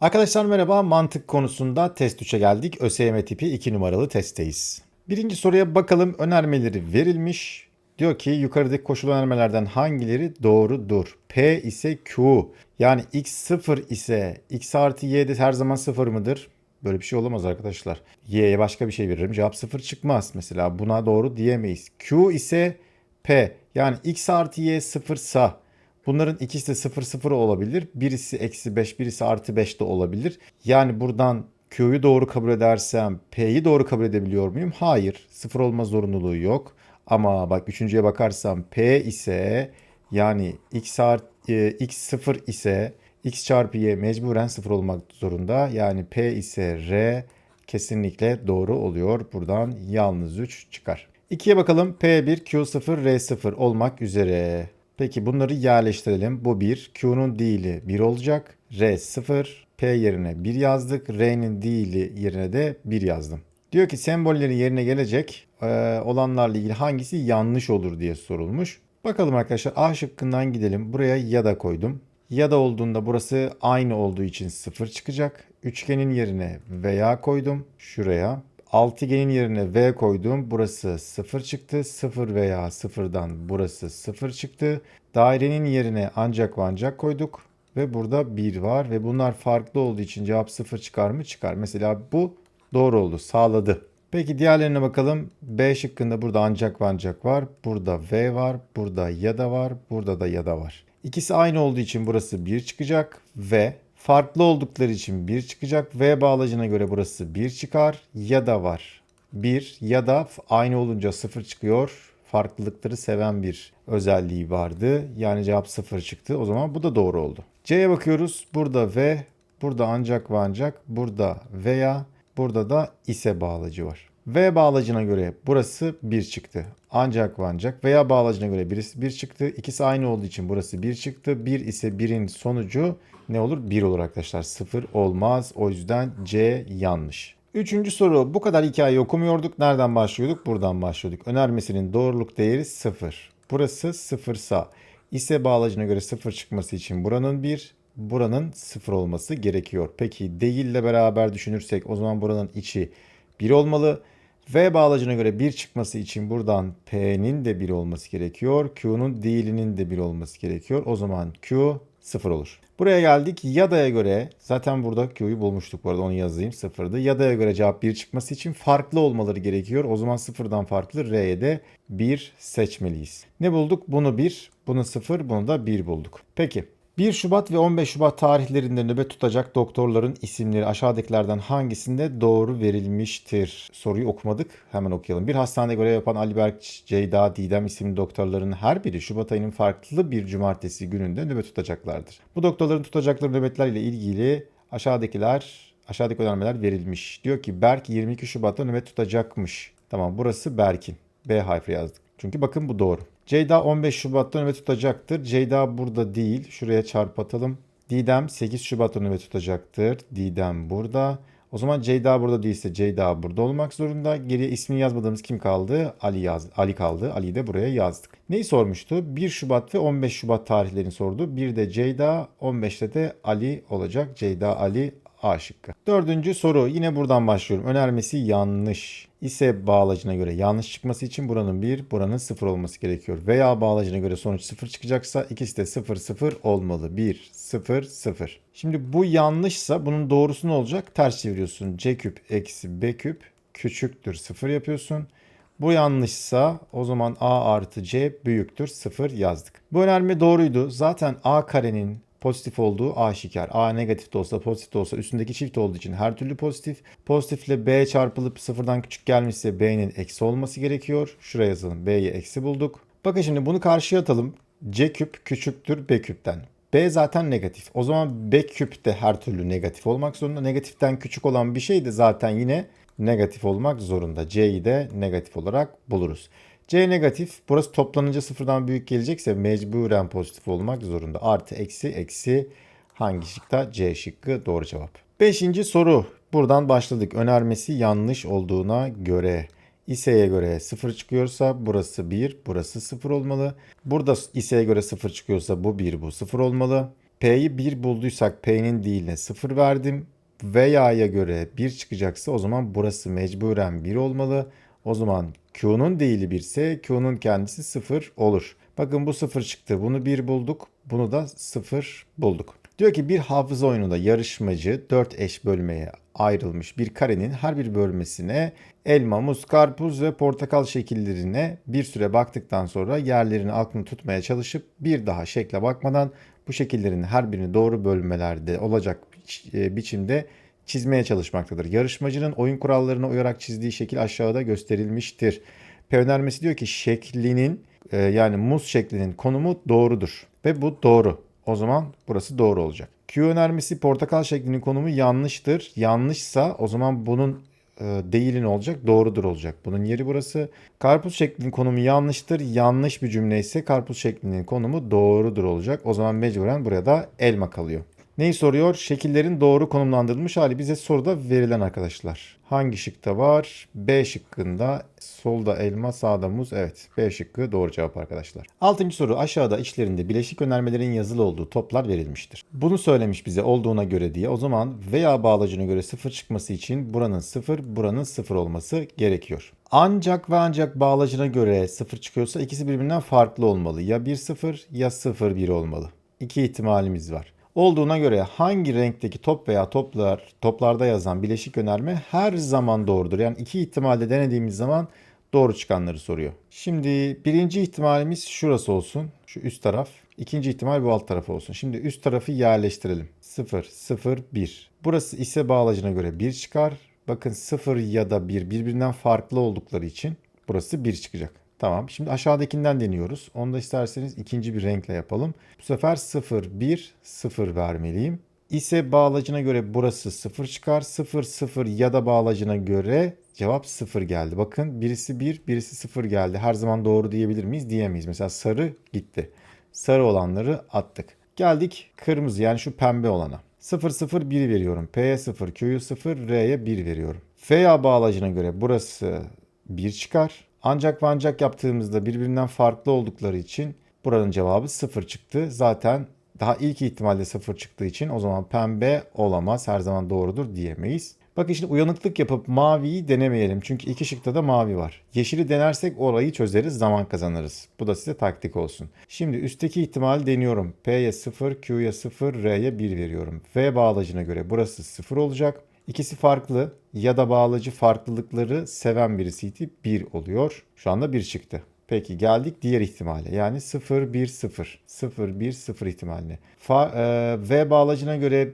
Arkadaşlar merhaba. Mantık konusunda test 3'e geldik. ÖSYM tipi 2 numaralı testteyiz. Birinci soruya bakalım. Önermeleri verilmiş. Diyor ki yukarıdaki koşul önermelerden hangileri doğrudur? P ise Q. Yani x 0 ise x artı y de her zaman 0 mıdır? Böyle bir şey olamaz arkadaşlar. Y'ye başka bir şey veririm. Cevap 0 çıkmaz. Mesela buna doğru diyemeyiz. Q ise P. Yani x artı y 0 sa Bunların ikisi de 0 0 olabilir. Birisi eksi 5, birisi artı 5 de olabilir. Yani buradan Q'yu doğru kabul edersem P'yi doğru kabul edebiliyor muyum? Hayır. 0 olma zorunluluğu yok. Ama bak üçüncüye bakarsam P ise yani x, art, e, x 0 ise x çarpı y mecburen 0 olmak zorunda. Yani P ise R kesinlikle doğru oluyor. Buradan yalnız 3 çıkar. 2'ye bakalım. P1, Q0, R0 olmak üzere. Peki bunları yerleştirelim. Bu 1. Q'nun değili 1 olacak. R 0. P yerine 1 yazdık. R'nin değili yerine de 1 yazdım. Diyor ki sembollerin yerine gelecek e, olanlarla ilgili hangisi yanlış olur diye sorulmuş. Bakalım arkadaşlar A şıkkından gidelim. Buraya ya da koydum. Ya da olduğunda burası aynı olduğu için 0 çıkacak. Üçgenin yerine veya koydum. Şuraya. Altıgenin yerine V koydum. Burası 0 çıktı. 0 veya 0'dan burası 0 çıktı. Dairenin yerine ancak ve ancak koyduk. Ve burada 1 var. Ve bunlar farklı olduğu için cevap 0 çıkar mı? Çıkar. Mesela bu doğru oldu. Sağladı. Peki diğerlerine bakalım. B şıkkında burada ancak ve ancak var. Burada V var. Burada ya da var. Burada da ya da var. İkisi aynı olduğu için burası 1 çıkacak. Ve Farklı oldukları için 1 çıkacak. V bağlacına göre burası 1 çıkar. Ya da var. 1 ya da aynı olunca 0 çıkıyor. Farklılıkları seven bir özelliği vardı. Yani cevap 0 çıktı. O zaman bu da doğru oldu. C'ye bakıyoruz. Burada V, burada ancak ve ancak, burada veya, burada da ise bağlacı var. V bağlacına göre burası 1 çıktı. Ancak ve ancak veya bağlacına göre birisi 1 çıktı. İkisi aynı olduğu için burası 1 çıktı. 1 ise 1'in sonucu ne olur? 1 olur arkadaşlar. 0 olmaz. O yüzden C yanlış. Üçüncü soru. Bu kadar hikaye okumuyorduk. Nereden başlıyorduk? Buradan başlıyorduk. Önermesinin doğruluk değeri 0. Burası 0 sa. ise bağlacına göre 0 çıkması için buranın 1, buranın 0 olması gerekiyor. Peki değille beraber düşünürsek o zaman buranın içi 1 olmalı. V bağlacına göre 1 çıkması için buradan P'nin de 1 olması gerekiyor. Q'nun değilinin de 1 olması gerekiyor. O zaman Q 0 olur. Buraya geldik. Yada'ya göre zaten burada Q'yu bulmuştuk bu arada onu yazayım 0'dı. Yada'ya göre cevap 1 çıkması için farklı olmaları gerekiyor. O zaman 0'dan farklı R'ye de 1 seçmeliyiz. Ne bulduk? Bunu 1, bunu 0, bunu da 1 bulduk. Peki 1 Şubat ve 15 Şubat tarihlerinde nöbet tutacak doktorların isimleri aşağıdakilerden hangisinde doğru verilmiştir? Soruyu okumadık. Hemen okuyalım. Bir hastanede görev yapan Ali Berk, Ceyda, Didem isimli doktorların her biri Şubat ayının farklı bir cumartesi gününde nöbet tutacaklardır. Bu doktorların tutacakları nöbetlerle ilgili aşağıdakiler aşağıdaki önermeler verilmiş. Diyor ki Berk 22 Şubat'ta nöbet tutacakmış. Tamam burası Berk'in. B harfi yazdık. Çünkü bakın bu doğru. Ceyda 15 Şubat'ta nöbet tutacaktır. Ceyda burada değil. Şuraya çarpatalım. Didem 8 Şubat'ta nöbet tutacaktır. Didem burada. O zaman Ceyda burada değilse Ceyda burada olmak zorunda. Geriye ismini yazmadığımız kim kaldı? Ali yaz Ali kaldı. Ali'yi de buraya yazdık. Neyi sormuştu? 1 Şubat ve 15 Şubat tarihlerini sordu. Bir de Ceyda, 15'te de Ali olacak. Ceyda Ali A şıkkı. Dördüncü soru yine buradan başlıyorum. Önermesi yanlış ise bağlacına göre yanlış çıkması için buranın 1, buranın 0 olması gerekiyor. Veya bağlacına göre sonuç 0 çıkacaksa ikisi de 0, 0 olmalı. 1, 0, 0. Şimdi bu yanlışsa bunun doğrusu ne olacak? Ters çeviriyorsun. C küp eksi B küp küçüktür 0 yapıyorsun. Bu yanlışsa o zaman A artı C büyüktür 0 yazdık. Bu önerme doğruydu. Zaten A karenin pozitif olduğu aşikar. A negatif de olsa pozitif de olsa üstündeki çift olduğu için her türlü pozitif. Pozitifle B çarpılıp sıfırdan küçük gelmişse B'nin eksi olması gerekiyor. Şuraya yazalım. B'yi eksi bulduk. Bakın şimdi bunu karşıya atalım. C küp küçüktür B küpten. B zaten negatif. O zaman B küp de her türlü negatif olmak zorunda. Negatiften küçük olan bir şey de zaten yine negatif olmak zorunda. C'yi de negatif olarak buluruz. C negatif. Burası toplanınca sıfırdan büyük gelecekse mecburen pozitif olmak zorunda. Artı eksi eksi hangi şıkta? C şıkkı doğru cevap. Beşinci soru. Buradan başladık. Önermesi yanlış olduğuna göre. İSE'ye göre 0 çıkıyorsa burası 1, burası 0 olmalı. Burada İSE'ye göre 0 çıkıyorsa bu 1, bu 0 olmalı. P'yi 1 bulduysak P'nin değiline 0 verdim. Veya'ya göre 1 çıkacaksa o zaman burası mecburen 1 olmalı. O zaman Q'nun değili 1 ise Q'nun kendisi 0 olur. Bakın bu 0 çıktı. Bunu 1 bulduk. Bunu da 0 bulduk. Diyor ki bir hafıza oyununda yarışmacı 4 eş bölmeye ayrılmış bir karenin her bir bölmesine elma, muz, karpuz ve portakal şekillerine bir süre baktıktan sonra yerlerini aklını tutmaya çalışıp bir daha şekle bakmadan bu şekillerin her birini doğru bölmelerde olacak e, biçimde çizmeye çalışmaktadır. Yarışmacının oyun kurallarına uyarak çizdiği şekil aşağıda gösterilmiştir. P diyor ki şeklinin e, yani muz şeklinin konumu doğrudur ve bu doğru. O zaman burası doğru olacak. Q önermesi portakal şeklinin konumu yanlıştır. Yanlışsa o zaman bunun e, değili ne olacak? Doğrudur olacak. Bunun yeri burası. Karpuz şeklinin konumu yanlıştır. Yanlış bir cümle ise karpuz şeklinin konumu doğrudur olacak. O zaman mecburen buraya da elma kalıyor. Neyi soruyor? Şekillerin doğru konumlandırılmış hali bize soruda verilen arkadaşlar. Hangi şıkta var? B şıkkında solda elma sağda muz. Evet B şıkkı doğru cevap arkadaşlar. Altıncı soru aşağıda içlerinde bileşik önermelerin yazılı olduğu toplar verilmiştir. Bunu söylemiş bize olduğuna göre diye o zaman veya bağlacına göre sıfır çıkması için buranın sıfır buranın sıfır olması gerekiyor. Ancak ve ancak bağlacına göre sıfır çıkıyorsa ikisi birbirinden farklı olmalı. Ya 1-0 ya 0-1 olmalı. İki ihtimalimiz var olduğuna göre hangi renkteki top veya toplar toplarda yazan bileşik önerme her zaman doğrudur. Yani iki ihtimalde denediğimiz zaman doğru çıkanları soruyor. Şimdi birinci ihtimalimiz şurası olsun. Şu üst taraf. İkinci ihtimal bu alt tarafı olsun. Şimdi üst tarafı yerleştirelim. 0, 0, 1. Burası ise bağlacına göre 1 çıkar. Bakın 0 ya da 1 birbirinden farklı oldukları için burası 1 çıkacak. Tamam. Şimdi aşağıdakinden deniyoruz. Onu da isterseniz ikinci bir renkle yapalım. Bu sefer 0, 1, 0 vermeliyim. İse bağlacına göre burası 0 çıkar. 0, 0 ya da bağlacına göre cevap 0 geldi. Bakın birisi 1, birisi 0 geldi. Her zaman doğru diyebilir miyiz? Diyemeyiz. Mesela sarı gitti. Sarı olanları attık. Geldik kırmızı yani şu pembe olana. 0, 0, 1 veriyorum. P'ye 0, Q'yu 0, R'ye 1 veriyorum. Veya bağlacına göre burası 1 çıkar. Ancak ve ancak yaptığımızda birbirinden farklı oldukları için buranın cevabı 0 çıktı. Zaten daha ilk ihtimalle 0 çıktığı için o zaman pembe olamaz. Her zaman doğrudur diyemeyiz. Bakın şimdi uyanıklık yapıp maviyi denemeyelim. Çünkü iki şıkta da mavi var. Yeşili denersek orayı çözeriz, zaman kazanırız. Bu da size taktik olsun. Şimdi üstteki ihtimali deniyorum. P'ye 0, Q'ya 0, R'ye 1 veriyorum. V bağlacına göre burası 0 olacak. İkisi farklı ya da bağlacı farklılıkları seven birisiydi 1 oluyor. Şu anda 1 çıktı. Peki geldik diğer ihtimale. Yani 0 1 0 0 1 0 ihtimaline. Fa, e, V bağlacına göre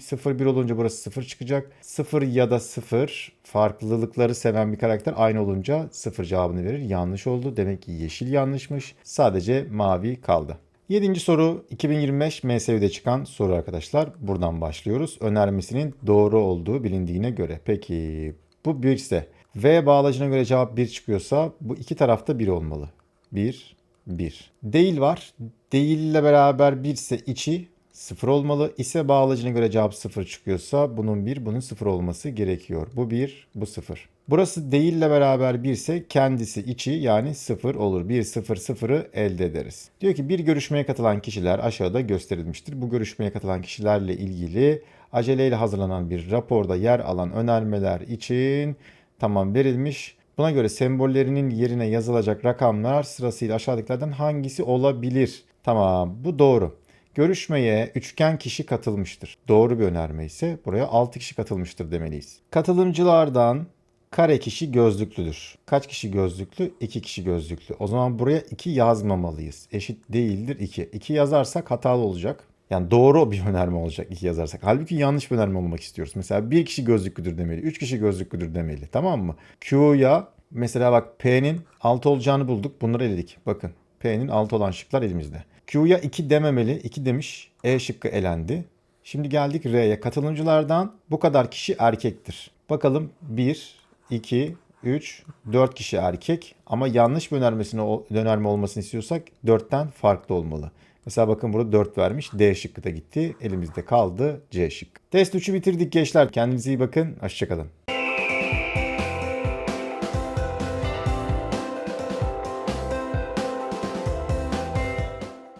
0 1 olunca burası 0 çıkacak. 0 ya da 0 farklılıkları seven bir karakter aynı olunca 0 cevabını verir. Yanlış oldu. Demek ki yeşil yanlışmış. Sadece mavi kaldı. Yedinci soru 2025 MSÜ'de çıkan soru arkadaşlar. Buradan başlıyoruz. Önermesinin doğru olduğu bilindiğine göre. Peki bu 1 ise V bağlacına göre cevap 1 çıkıyorsa bu iki tarafta 1 olmalı. 1, 1. Değil var. Değil ile beraber 1 ise içi 0 olmalı. İse bağlacına göre cevap 0 çıkıyorsa bunun 1, bunun 0 olması gerekiyor. Bu 1, bu 0. Burası değille beraber 1 ise kendisi içi yani 0 olur. 1, 0, 0'ı elde ederiz. Diyor ki bir görüşmeye katılan kişiler aşağıda gösterilmiştir. Bu görüşmeye katılan kişilerle ilgili aceleyle hazırlanan bir raporda yer alan önermeler için tamam verilmiş. Buna göre sembollerinin yerine yazılacak rakamlar sırasıyla aşağıdakilerden hangisi olabilir? Tamam bu doğru. Görüşmeye üçgen kişi katılmıştır. Doğru bir önerme ise buraya 6 kişi katılmıştır demeliyiz. Katılımcılardan kare kişi gözlüklüdür. Kaç kişi gözlüklü? 2 kişi gözlüklü. O zaman buraya 2 yazmamalıyız. Eşit değildir 2. 2 yazarsak hatalı olacak. Yani doğru bir önerme olacak 2 yazarsak. Halbuki yanlış bir önerme olmak istiyoruz. Mesela 1 kişi gözlüklüdür demeli. 3 kişi gözlüklüdür demeli. Tamam mı? Q'ya mesela bak P'nin 6 olacağını bulduk. Bunları eledik. Bakın P'nin 6 olan şıklar elimizde. Q'ya 2 dememeli. 2 demiş. E şıkkı elendi. Şimdi geldik R'ye. Katılımcılardan bu kadar kişi erkektir. Bakalım 1, 2, 3, 4 kişi erkek ama yanlış bir önermesine, önerme olmasını istiyorsak 4'ten farklı olmalı. Mesela bakın burada 4 vermiş. D şıkkı da gitti. Elimizde kaldı C şıkkı. Test 3'ü bitirdik gençler. Kendinize iyi bakın. Hoşçakalın.